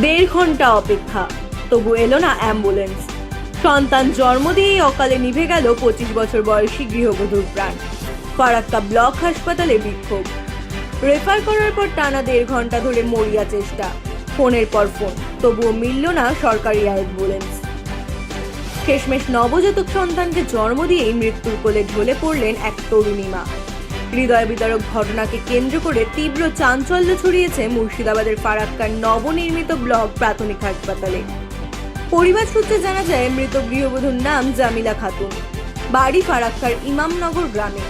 দেড় ঘণ্টা অপেক্ষা। তবু এলো না অ্যাম্বুলেন্স। সন্তান জন্ম দিয়েই অকালে নিভে গেল পঁচিশ বছর বয়সী গৃহবধূর প্রাণ। ফারাক্কা ব্লক হাসপাতালে বিক্ষোভ। রেফার করার পর টানা দেড় ঘণ্টা ধরে মরিয়া চেষ্টা। ফোনের পর ফোন, তবুও মিলল না সরকারি অ্যাম্বুলেন্স। শেষমেশ নবজাতক সন্তানকে জন্ম দিয়েই মৃত্যুর কোলে ঢলে পড়লেন এক তরুণী মা। হৃদয় বিদারক ঘটনাকে কেন্দ্র করে তীব্র চাঞ্চল্য ছড়িয়েছে মুর্শিদাবাদের ফারাক্কার নবনির্মিত ব্লক প্রাথমিক হাসপাতালে। পরিবার সূত্রে জানা যায়, মৃত গৃহবধূর নাম জামিলা খাতুন। বাড়ি ফারাক্কার ইমামনগর গ্রামে।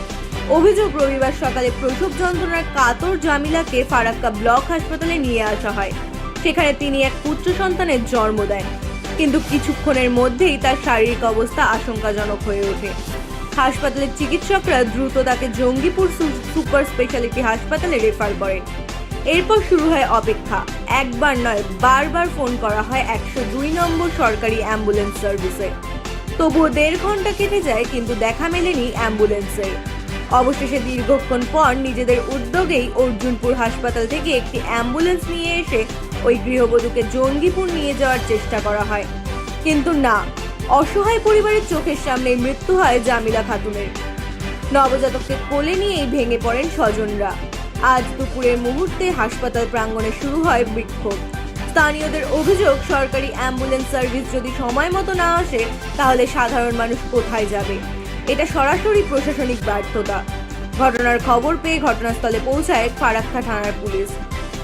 অভিযোগ, রবিবার সকালে প্রসব যন্ত্রণার কাতর জামিলাকে ফারাক্কা ব্লক হাসপাতালে নিয়ে আসা হয়। সেখানে তিনি এক পুত্র সন্তানের জন্ম দেন। কিন্তু কিছুক্ষণের মধ্যেই তার শারীরিক অবস্থা আশঙ্কাজনক হয়ে ওঠে। হাসপাতালের চিকিৎসকরা দ্রুত তাকে জঙ্গিপুর সুপার স্পেশালিটি হাসপাতালে রেফার করেন এরপর শুরু হয় অপেক্ষা। একবার নয়, বারবার ফোন করা হয় একশো দুই নম্বর সরকারি অ্যাম্বুলেন্স সার্ভিসে। তবুও দেড় ঘণ্টা কেটে যায়, কিন্তু দেখা মেলেনি অ্যাম্বুলেন্সে। অবশেষে দীর্ঘক্ষণ পর নিজেদের উদ্যোগেই অর্জুনপুর হাসপাতাল থেকে একটি অ্যাম্বুলেন্স নিয়ে এসে ওই গৃহবধূকে জঙ্গিপুর নিয়ে যাওয়ার চেষ্টা করা হয়। কিন্তু না অসহায় পরিবারের চোখের সামনে মৃত্যু হয় জামিলা খাতুনের। নবজাতককে কোলে নিয়েই ভেঙে পড়েন স্বজনরা। আজ দুপুরের মুহূর্তে হাসপাতাল প্রাঙ্গণে শুরু হয় বিক্ষোভ। স্থানীয়দের অভিযোগ, সরকারি অ্যাম্বুলেন্স সার্ভিস যদি সময় মতো না আসে, তাহলে সাধারণ মানুষ কোথায় যাবে? এটা সরাসরি প্রশাসনিক ব্যর্থতা। ঘটনার খবর পেয়ে ঘটনাস্থলে পৌঁছায় ফারাক্কা থানার পুলিশ।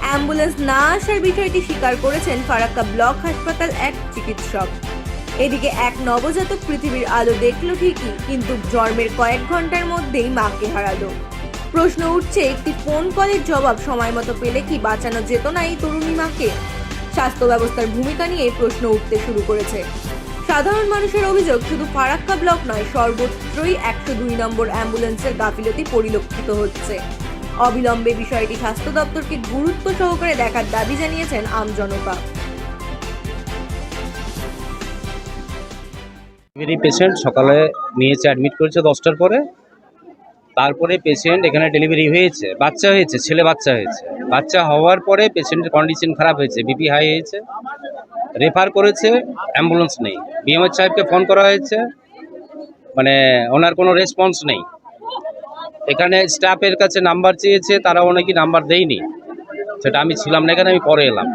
অ্যাম্বুলেন্স না আসার বিষয়টি স্বীকার করেছেন ফারাক্কা ব্লক হাসপাতাল এক চিকিৎসক। এদিকে এক নবজাতক পৃথিবীর আলো দেখল ঠিকই, কিন্তু জন্মের কয়েক ঘণ্টার মধ্যেই মাকে হারালো। প্রশ্ন উঠছে, একটি ফোন কলের জবাব সময় মতো পেলে কি বাঁচানো যেত না এই তরুণী মাকে? স্বাস্থ্য ব্যবস্থার ভূমিকা নিয়ে প্রশ্ন উঠতে শুরু করেছে। সাধারণ মানুষের অভিযোগ, শুধু ফারাক্কা ব্লক নয়, সর্বত্রই একশো দুই নম্বর অ্যাম্বুলেন্সের গাফিলতি পরিলক্ষিত হচ্ছে। অবিলম্বে বিষয়টি স্বাস্থ্য দপ্তরকে গুরুত্ব সহকারে দেখার দাবি জানিয়েছেন আমজনতা। ডেলিভারি পেশেন্ট সকালে নিয়েছে অ্যাডমিট করেছে দশটার পরে। তারপরে পেশেন্ট এখানে ডেলিভারি হয়েছে, বাচ্চা হয়েছে, ছেলে বাচ্চা হয়েছে। বাচ্চা হওয়ার পরে পেশেন্টের কন্ডিশন খারাপ হয়েছে বিপি হাই হয়েছে। রেফার করেছে অ্যাম্বুলেন্স নেই। বিএমএচ সাহেবকে ফোন করা হয়েছে মানে ওনার কোনো রেসপন্স নেই। এখানে স্টাফের কাছে নাম্বার চেয়েছে তারা নাকি নাম্বার দেয়নি। সেটা আমি ছিলাম না, এখানে আমি পরে এলাম।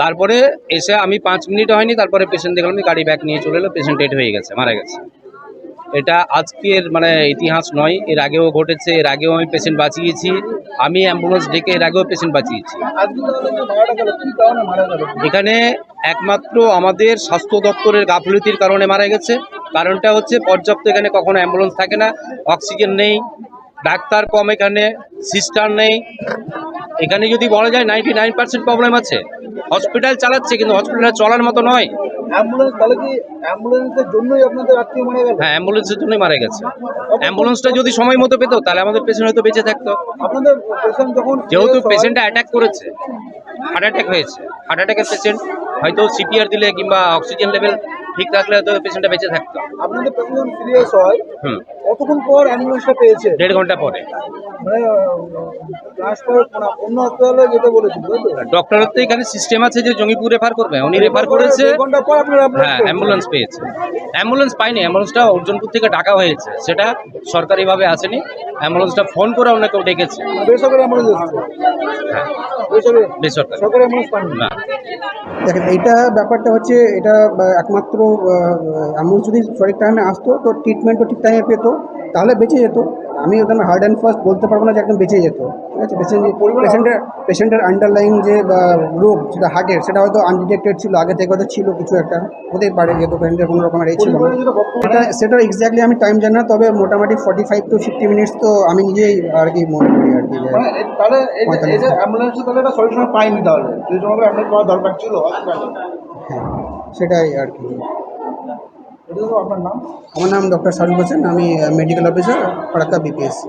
তারপরে এসে আমি পাঁচ মিনিট হয়নি, তারপরে পেশেন্ট দেখলাম যে গাড়ি ব্যাক নিয়ে চলে এলো পেশেন্ট ডেড হয়ে গেছে, মারা গেছে। এটা আজকের মানে ইতিহাস নয়, এর আগেও ঘটেছে, এর আগেও আমি পেশেন্ট বাঁচিয়েছি, আমি অ্যাম্বুলেন্স ডেকে এর আগেও পেশেন্ট বাঁচিয়েছি। এখানে একমাত্র আমাদের স্বাস্থ্য দপ্তরের গাফলতির কারণে মারা গেছে, কারণটা হচ্ছে পর্যাপ্ত এখানে কখনো অ্যাম্বুলেন্স থাকে না অক্সিজেন নেই ডাক্তার কম এখানে সিস্টার নেই। এখানে যদি বলা যায় নাইনটি নাইন পার্সেন্ট প্রবলেম আছে। হসপিটাল চালাচ্ছে কিন্তু হসপিটাল চলার মতো নয়। হ্যাঁ অ্যাম্বুলেন্সের জন্যই মারা গেছে। অ্যাম্বুলেন্সটা যদি সময় মতো পেতো তাহলে আমাদের পেশেন্ট হয়তো বেঁচে থাকতো। যেহেতু পেশেন্টটা অ্যাটাক করেছে হার্ট অ্যাটাক হয়েছে। হার্ট অ্যাটাকের পেশেন্ট হয়তো সিপিআর দিলে কিংবা অক্সিজেন লেভেল ঠিক রাখলে হয়তো পেশেন্টটা বেঁচে থাকতো। আপনাদের পেশেন্ট সিরিয়াস হয়। হুম। কতক্ষণ পর অ্যাম্বুলেন্সটা পেয়েছে? দেড় ঘণ্টা পরে। মানে ডক্টরের তো? এখানে সিস্টেম আছে যে জঙ্গিপুর রেফার করবে। উনি রেফার করেছে দেড় ঘণ্টা পর আপনারা হ্যাঁ অ্যাম্বুলেন্স পেয়েছে। অ্যাম্বুলেন্স পাইনি অ্যাম্বুলেন্সটা অর্জুনপুর থেকে ডাকা হয়েছে। সেটা সরকারিভাবে আসেনি। অ্যাম্বুলেন্সটা ফোন করে অন্য কেউ ডেকেছে বেসরকারি অ্যাম্বুলেন্স হ্যাঁ। না। দেখেন এইটা ব্যাপারটা হচ্ছে এটা একমাত্র অ্যাম্বুলেন্স যদি সঠিক টাইমে আসতো তো ট্রিটমেন্টও ঠিক টাইমে পেতো। তাহলে বেঁচে যেত। আমি ওখানে হার্ড অ্যান্ড ফার্স্ট বলতে পারব না যে একদম বেঁচে যেত। ঠিক আছে? পেশেন্ট পেশেন্টের পেশেন্টের আন্ডারলাইন যে রোগ সেটা হার্টের সেটা হয়তো আনডিটেক্টেড ছিল আগে থেকে হয়তো ছিল কিছু একটা। হতেই পারে যেহেতু পেশেন্টের কোনো রকমের এই ছিল সেটা সেটা এক্স্যাক্টলি আমি টাইম জানি না তবে মোটামুটি forty five to fifty minutes তো আমি নিজেই আর কি মনে করি আর কি মানে তাহলে সময় পাইনি তাহলে। দরকার ছিল হ্যাঁ সেটাই আর কি। আপনার নাম। আমার নাম ডক্টর শাহরুখ হোসেন। আমি মেডিকেল অফিসার ফারাক্কা বিপিএসসি